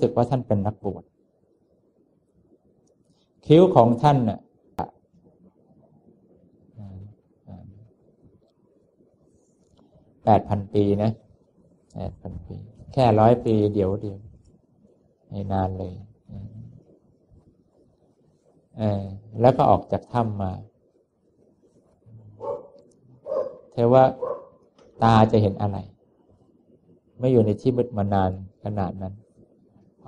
สึกว่าท่านเป็นนักบวชคิ้วของท่านน่ะแปดพันปีนะแปดพันปี แค่ร้อยปีเดียวเดียวไม่นานเลยเออแล้วก็ออกจากถ้ำมาเธอว่าตาจะเห็นอะไร ไม่อยู่ในที่มืดมานานขนาดนั้น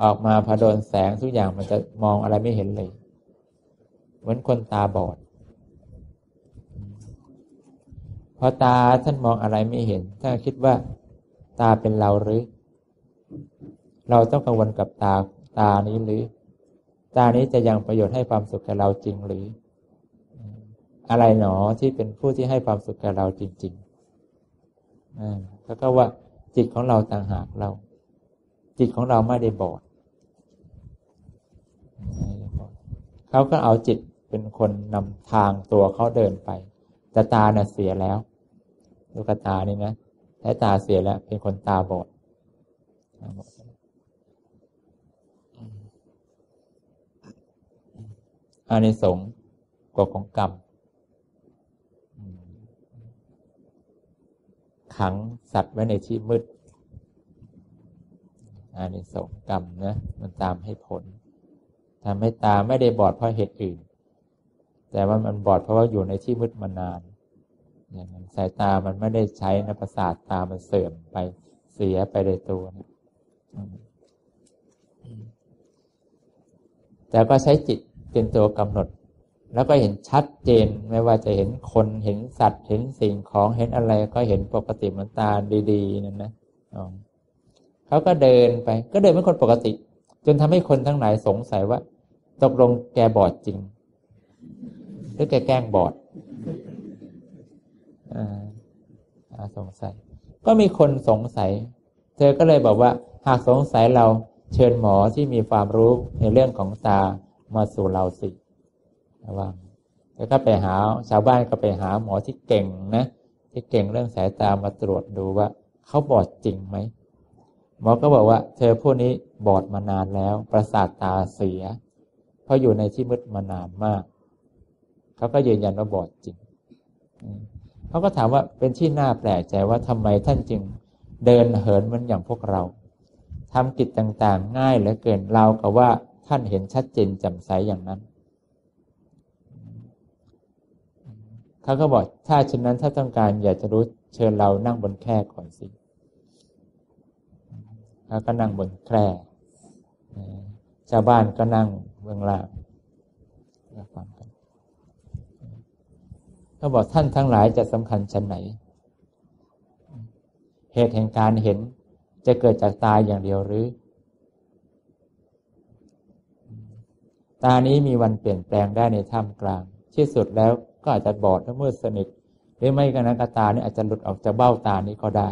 ออกมาพอโดนแสงทุกอย่างมันจะมองอะไรไม่เห็นเลย เหมือนคนตาบอด พอตาท่านมองอะไรไม่เห็นท่านคิดว่า ตาเป็นเราหรือ เราต้องกังวลกับตาตานี้หรือ ตานี้จะยังประโยชน์ให้ความสุขแก่เราจริงหรือ อะไรหนอที่เป็นผู้ที่ให้ความสุขแก่เราจริงๆอ่าแล้วก็ว่าจิตของเราต่างหากเรา จิตของเราไม่ได้บอด เขาก็เอาจิตเป็นคนนำทางตัวเขาเดินไปแต่ตาเน่ะเสียแล้วลูกตานี่นะแล้ตาเสียแล้ว เป็นคนตาบอดอานิสงส์กฎของกรรม ขังสัตว์ไว้ในที่มืดอานิสงส์กรรมนะ มันตามให้ผล ทำให้ตาไม่ได้บอดเพราะเหตุอื่น แต่ว่ามันบอดเพราะว่าอยู่ในที่มืดมานานอย่างนั้นสายตามันไม่ได้ใช้นะประสาทตามันเสื่อมไปเสียไปในตัวนะแต่ก็ใช้จิตเป็นตัวกำหนด แล้วก็เห็นชัดเจนไม่ว่าจะเห็นคนเห็นสัตว์ เห็นสิ่งของเห็นอะไรก็เห็นปกติเหมือนตาดี ๆนั่นนะเขาก็เดินไป ก็เดินเป็นคนปกติ จนทำให้คนทั้งหลายสงสัยว่า ตกลงแกบอดจริง หรือแกแกล้งบอดอาสงสัย ก็มีคนสงสัย เธอก็เลยบอกว่า หากสงสัยเราเชิญหมอที่มีความรู้ในเรื่องของตามาสู่เราสิระวังแล้วก็ไปหาชาวบ้านก็ไปหาหมอที่เก่งนะ ที่เก่งเรื่องสายตามาตรวจดูว่า เขาบอดจริงไหม หมอก็บอกว่า เธอผู้นี้บอดมานานแล้ว ประสาทตาเสีย เพราะอยู่ในที่มืดมานานมาก เขาก็ยืนยันว่าบอดจริงเขาก็ถามว่าเป็นที่น่าแปลกใจว่าทำไมท่านจึงเดินเหินเหมือนอย่างพวกเราทำกิจต่างๆ ง่ายเหลือเกินเรากับว่าท่านเห็นชัดเจนจำใสอย่างนั้นเขาก็บอกถ้าเช่นนั้นถ้าต้องการอยากจะรู้เชิญเรานั่งบนแคร่ก่อนสิ แล้วก็นั่งบนแคร่ชาวบ้านก็นั่งเบื้องล่างฟังกันเขาบอกท่านทั้งหลายจะสำคัญชั้นไหน เหตุแห่งการเห็นจะเกิดจากตาอย่างเดียวหรือ ตานี้มีวันเปลี่ยนแปลงได้ในท่ามกลาง ที่สุดแล้วก็อาจจะบอดและมืดสนิทหรือไม่ก็นักตาเนี้อาจจะหลุดออกจากเบ้าตานี้ก็ได้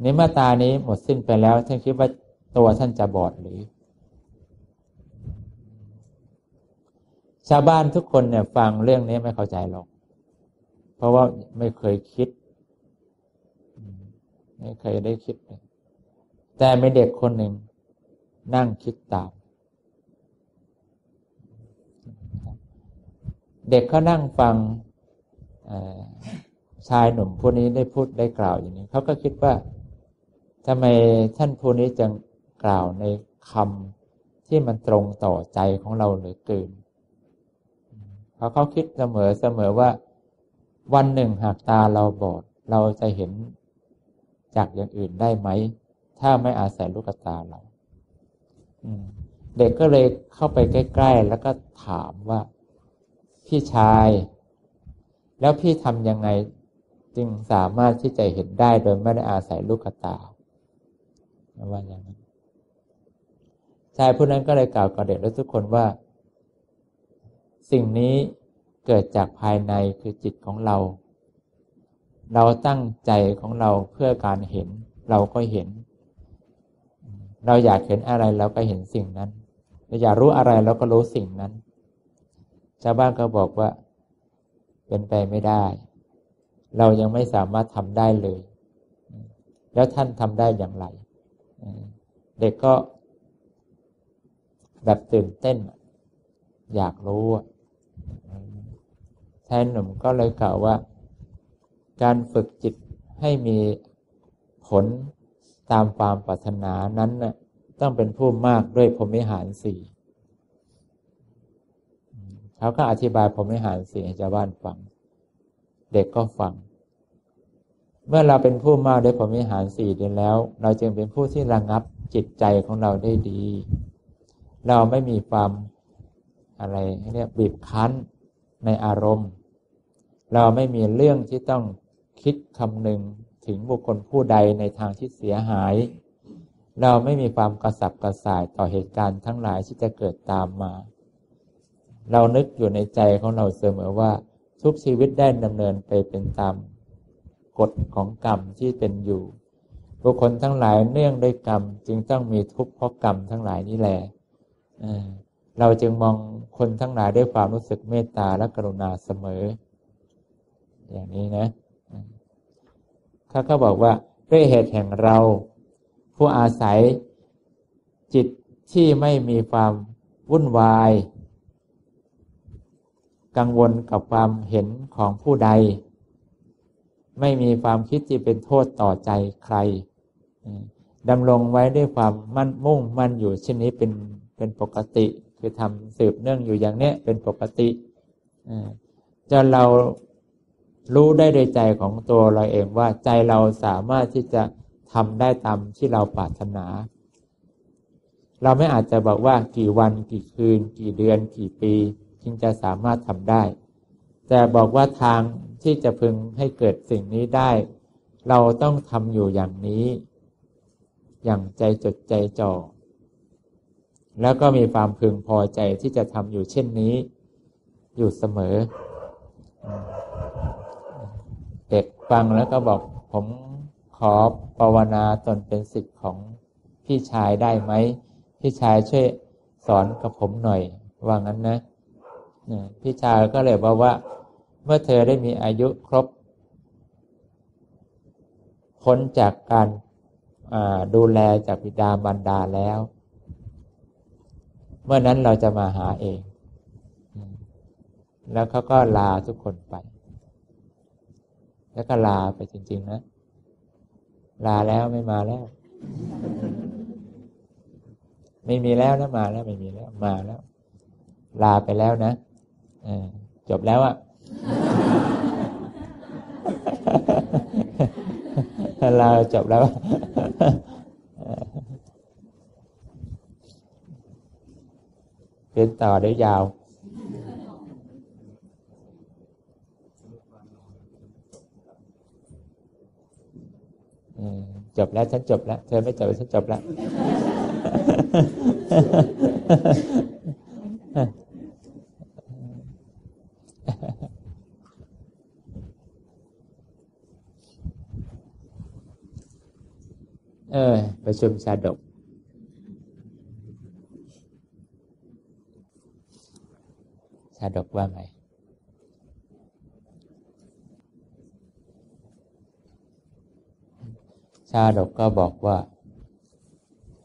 ในเมื่อตานี้หมดสิ้นไปแล้ว ท่านคิดว่าตัวท่านจะบอดหรือ ชาวบ้านทุกคนเนี่ย ฟังเรื่องนี้ไม่เข้าใจหรอก เพราะว่าไม่เคยคิด ไม่เคยได้คิด แต่ม่เด็กคนหนึ่ง นั่งคิดตามเด็กเขานั่งฟังชายหนุ่มผู้นี้ได้พูดได้กล่าวอย่างนี้เขาก็คิดว่า ทำไมท่านผู้นี้จึงกล่าวในคำที่มันตรงต่อใจของเราเหลือเกินเพราะเขาคิดเสมอเสมอว่า วันหนึ่งหากตาเราบอด เราจะเห็นจากอย่างอื่นได้ไหม ถ้าไม่อาศัยลูกตาเราเด็กก็เลยเข้าไปใกล้ๆ แล้วก็ถามว่า พี่ชาย แล้วพี่ทำยังไงจึงสามารถที่จะเห็นได้โดยไม่ได้อาศัยลูกตา ว่าอย่างนั้นชายผู้นั้นก็เลยกล่าวกับเด็กและทุกคนว่า สิ่งนี้เกิดจากภายในคือจิตของเรา เราตั้งใจของเราเพื่อการเห็น เราก็เห็น เราอยากเห็นอะไรเราก็เห็นสิ่งนั้นเราอยากรู้อะไรเราก็รู้สิ่งนั้น ชาวบ้านก็บอกว่า เป็นไปไม่ได้ เรายังไม่สามารถทำได้เลย แล้วท่านทำได้อย่างไร เด็กก็แบบตื่นเต้น อยากรู้ชายหนุ่มก็เลยกล่าวว่า การฝึกจิตให้มีผลตามความปรารถนานั้นนะต้องเป็นผู้มากด้วยพรมิหารสี่เขาก็อธิบายพรมิหารสี่ให้ชาวบ้านฟัง เด็กก็ฟัง เมื่อเราเป็นผู้มากด้วยพรมิหารสี่เดีแล้ว เราจึงเป็นผู้ที่ระงับจิตใจของเราได้ดี เราไม่มีความอะไรเรียกบีบคั้นในอารมณ์ เราไม่มีเรื่องที่ต้องคิดคำหนึ่งถึงบุคคลผู้ใดในทางที่เสียหาย เราไม่มีความกระสับกระส่ายต่อเหตุการณ์ทั้งหลายที่จะเกิดตามมา เรานึกอยู่ในใจของเราเสมอว่าทุกชีวิตได้ดำเนินไปเป็นตาม กฎของกรรมที่เป็นอยู่ บุคคลทั้งหลายเนื่องด้วยกรรม จึงต้องมีทุกข์เพราะกรรมทั้งหลายนี้แหละเราจึงมองคนทั้งหลายด้วยความรู้สึกเมตตาและกรุณาเสมอ อย่างนี้นะเขาก็บอกว่าด้วยเหตุแห่งเรา ผู้อาศัยจิตที่ไม่มีความวุ่นวาย กังวลกับความเห็นของผู้ใด ไม่มีความคิดที่เป็นโทษต่อใจใครดำรงไว้ด้วยความมั่นมุ่งมั่นอยู่เช่นนี้เป็นเป็นปกติ คือทำสืบเนื่องอยู่อย่างนี้เป็นปกติจนเรารู้ได้โดยใจของตัวเราเองว่าใจเราสามารถที่จะทำได้ตามที่เราปรารถนา เราไม่อาจจะบอกว่ากี่วันกี่คืน กี่เดือน กี่ปีจึงจะสามารถทำได้ แต่บอกว่าทางที่จะพึงให้เกิดสิ่งนี้ได้ เราต้องทำอยู่อย่างนี้ อย่างใจจดใจจ่อแล้วก็มีความพึงพอใจที่จะทำอยู่เช่นนี้ อยู่เสมอ เด็กฟังแล้วก็บอกผมขอภาวนาตนเป็นสิทธิ์ของพี่ชายได้ไหม พี่ชายช่วยสอนกับผมหน่อย ว่างั้นนะ พี่ชายก็เลยบอกว่า เมื่อเธอได้มีอายุครบพ้นจากการดูแลจากบิดาบรรดาแล้ว เมื่อนั้นเราจะมาหาเอง แล้วเขาก็ลาทุกคนไป แล้วก็ลาไปจริง ๆ นะ ลาแล้วไม่มาแล้ว ไม่มีแล้วนะมาแล้วไม่มีแล้วมาแล้ว ลาไปแล้วนะอจบแล้วอะลาจบแล้วเป็นต่อได้ยาวจบแล้วฉันจบแล้ว เอไม่จบฉันจบแล้วเออ ประชุมชาดก ชาดกว่าไงชาดกก็บอกว่า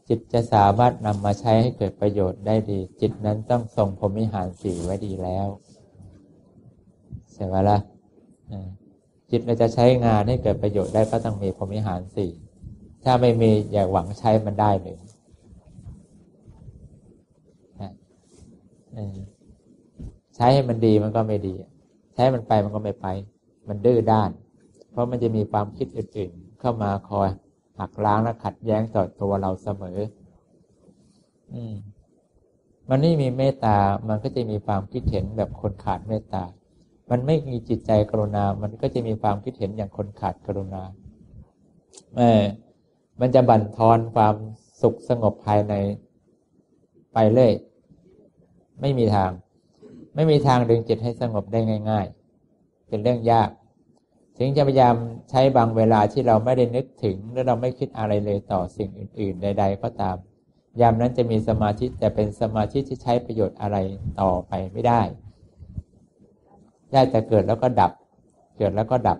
จิตจะสามารถนำมาใช้ให้เกิดประโยชน์ได้ดี จิตนั้นต้องทรงพรมิหารสี่ไว้ดีแล้วใช่ไหมละ่ะจิตเราจะใช้งานให้เกิดประโยชน์ได้ก็ต้องมีพรมิหารสี่ ถ้าไม่มีอย่าหวังใช้มันได้เลยใช้ให้มันดีมันก็ไม่ดี ใช้มันไปมันก็ไม่ไป มันดื้อด้าน เพราะมันจะมีความคิดอื่นเข้ามาคอยหักล้างและขัดแย้งต่อตัวเราเสมอ อืมมันไม่มีเมตตา มันก็จะมีความคิดเห็นแบบคนขาดเมตตา มันไม่มีจิตใจกรุณา มันก็จะมีความคิดเห็นอย่างคนขาดกรุณา เออ มันจะบั่นทอนความสุขสงบภายในไปเรื่อยไม่มีทาง ไม่มีทางดึงจิตให้สงบได้ง่าย ๆ เป็นเรื่องยาก ถึงจะพยายามใช้บางเวลาที่เราไม่ได้นึกถึงและเราไม่คิดอะไรเลยต่อสิ่งอื่น ๆ ใด ๆ ก็ตาม ยามนั้นจะมีสมาธิแต่เป็นสมาธิที่ใช้ประโยชน์อะไรต่อไปไม่ได้ได้แต่เกิดแล้วก็ดับ เกิดแล้วก็ดับ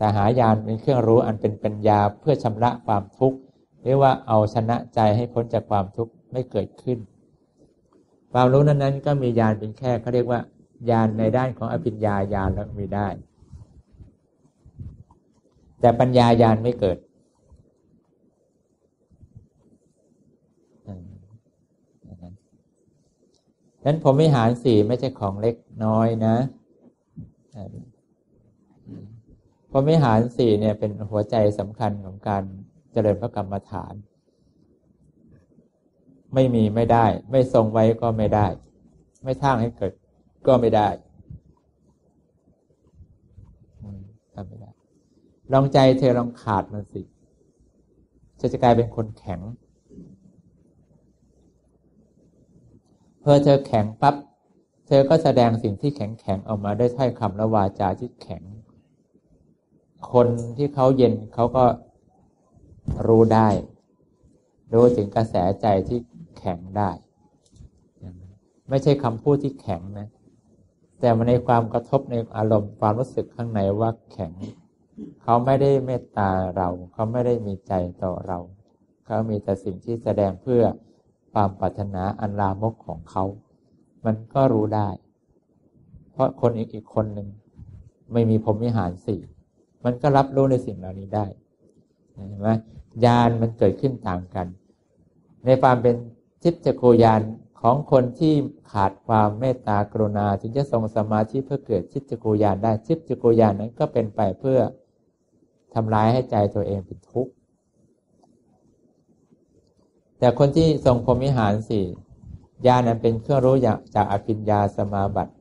แต่หายานเป็นเครื่องรู้อันเป็นปัญญาเพื่อชำระความทุกข์เรียกว่าเอาชนะใจให้พ้นจากความทุกข์ไม่เกิดขึ้น ความรู้นั้นๆ ก็มีญาณเป็นแค่เขาเรียกว่าญาณในด้านของอภิญญาญาณแล้วมีได้ แต่ปัญญาญาณไม่เกิด นั้นผมวิหารสี่ไม่ใช่ของเล็กน้อยนะ ผมวิหารสี่เนี่ยเป็นหัวใจสำคัญของการเจริญพระกรรมฐาน ไม่มีไม่ได้ ไม่ทรงไว้ก็ไม่ได้ ไม่ท่างให้เกิดก็ไม่ได้ทำไม่ได้ ลองใจเธอลองขาดมันสิจะจะกลายเป็นคนแข็งพอเธอแข็งปับ๊บเธอก็แสดงสิ่งที่แข็งแข็งออกมาด้วยถ้อยคำและวาจาที่แข็ง คนที่เขาเย็นเขาก็รู้ได้ รู้ถึงกระแสใจที่แข็งได้ ไม่ใช่คำพูดที่แข็งนะ แต่มันในความกระทบในอารมณ์ความรู้สึกข้างในว่าแข็ง เขาไม่ได้เมตตาเรา เขาไม่ได้มีใจต่อเรา เขามีแต่สิ่งที่แสดงเพื่อความปรารถนาอันลามกของเขา มันก็รู้ได้ เพราะคนอีกอีกคนหนึ่งไม่มีพรมิหารสี่ มันก็รับรู้ในสิ่งเหล่านี้ได้เห็นไหมญาณมันเกิดขึ้นต่างกัน ในความเป็นทิพยโกญาณของคนที่ขาดความเมตตากรุณาถึงจะทรงสมาธิเพื่อเกิดทิพยโกญาณได้ทิพยโกญาณนั้นก็เป็นไปเพื่อทำร้ายให้ใจตัวเองเป็นทุกข์แต่คนที่ทรงพรมิหารสี่ญาณนั้นเป็นเครื่องรู้จากอภิญญาสมาบัติ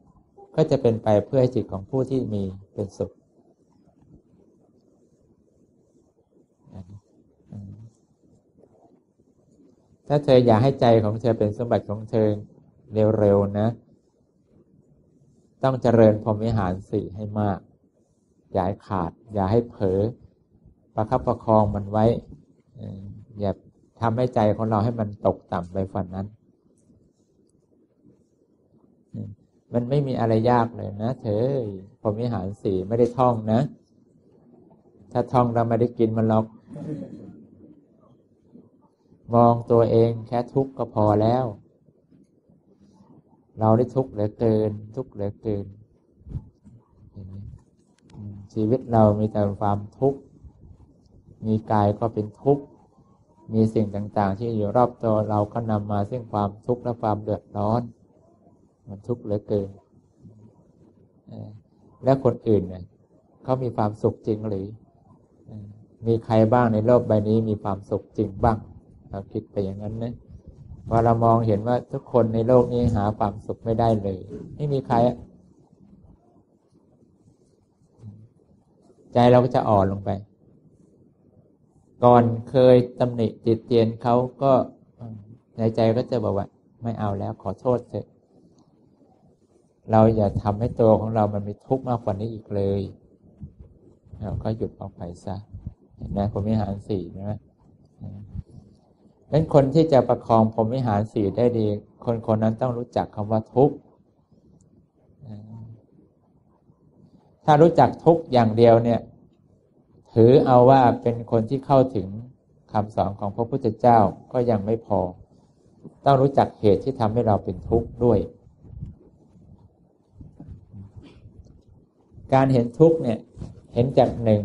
ก็จะเป็นไปเพื่อให้จิตของผู้ที่มีเป็นสุข ถ้าเธออยากให้ใจของเธอเป็นสมบัติของเธอเร็วๆนะ ต้องเจริญพรหมิหารสี่ให้มาก อย่าให้ขาด อย่าให้เผลอประคับประคองมันไว้อย่าทำให้ใจของเราให้มันตกต่ำไปฝันนั้น มันไม่มีอะไรยากเลยนะ เธอผมวิหารสี่ไม่ได้ท่องนะ ถ้าท่องเราไม่ได้กินมันหรอก มองตัวเองแค่ทุกข์ก็พอแล้ว เราได้ทุกข์เหลือเกิน ทุกข์เหลือเกิน ชีวิตเรามีแต่ความทุกข์มีกายก็เป็นทุกข์มีสิ่งต่างๆ ที่อยู่รอบตัวเราก็นำมาซึ่งความทุกข์และความเดือดร้อน มันทุกข์เหลือเกิน และคนอื่นเนี่ยเขามีความสุขจริงหรือ มีใครบ้างในโลกใบนี้มีความสุขจริงบ้าง เราคิดไปอย่างนั้นนะพอเรามองเห็นว่าทุกคนในโลกนี้หาความสุขไม่ได้เลย ไม่มีใคร ใจเราก็จะอ่อนลงไป ก่อนเคยตำหนิติดเตียนเขาก็ในใจก็จะบอกว่า ไม่เอาแล้วขอโทษเถอะเราอย่าทำให้ตัวของเรามันมีทุกข์มากกว่านี้อีกเลย เราก็หยุดออกไปซะเห็นไหมผมวิหารสี่นะ นั้นคนที่จะประคองผมวิหารสี่ได้ดี คนคนนั้นต้องรู้จักคำว่าทุกข์ถ้ารู้จักทุกข์อย่างเดียวเนี่ย ถือเอาว่าเป็นคนที่เข้าถึงคำสอนของพระพุทธเจ้าก็ยังไม่พอ ต้องรู้จักเหตุที่ทำให้เราเป็นทุกข์ด้วย การเห็นทุกข์เนี่ย เห็นจากหนึ่ง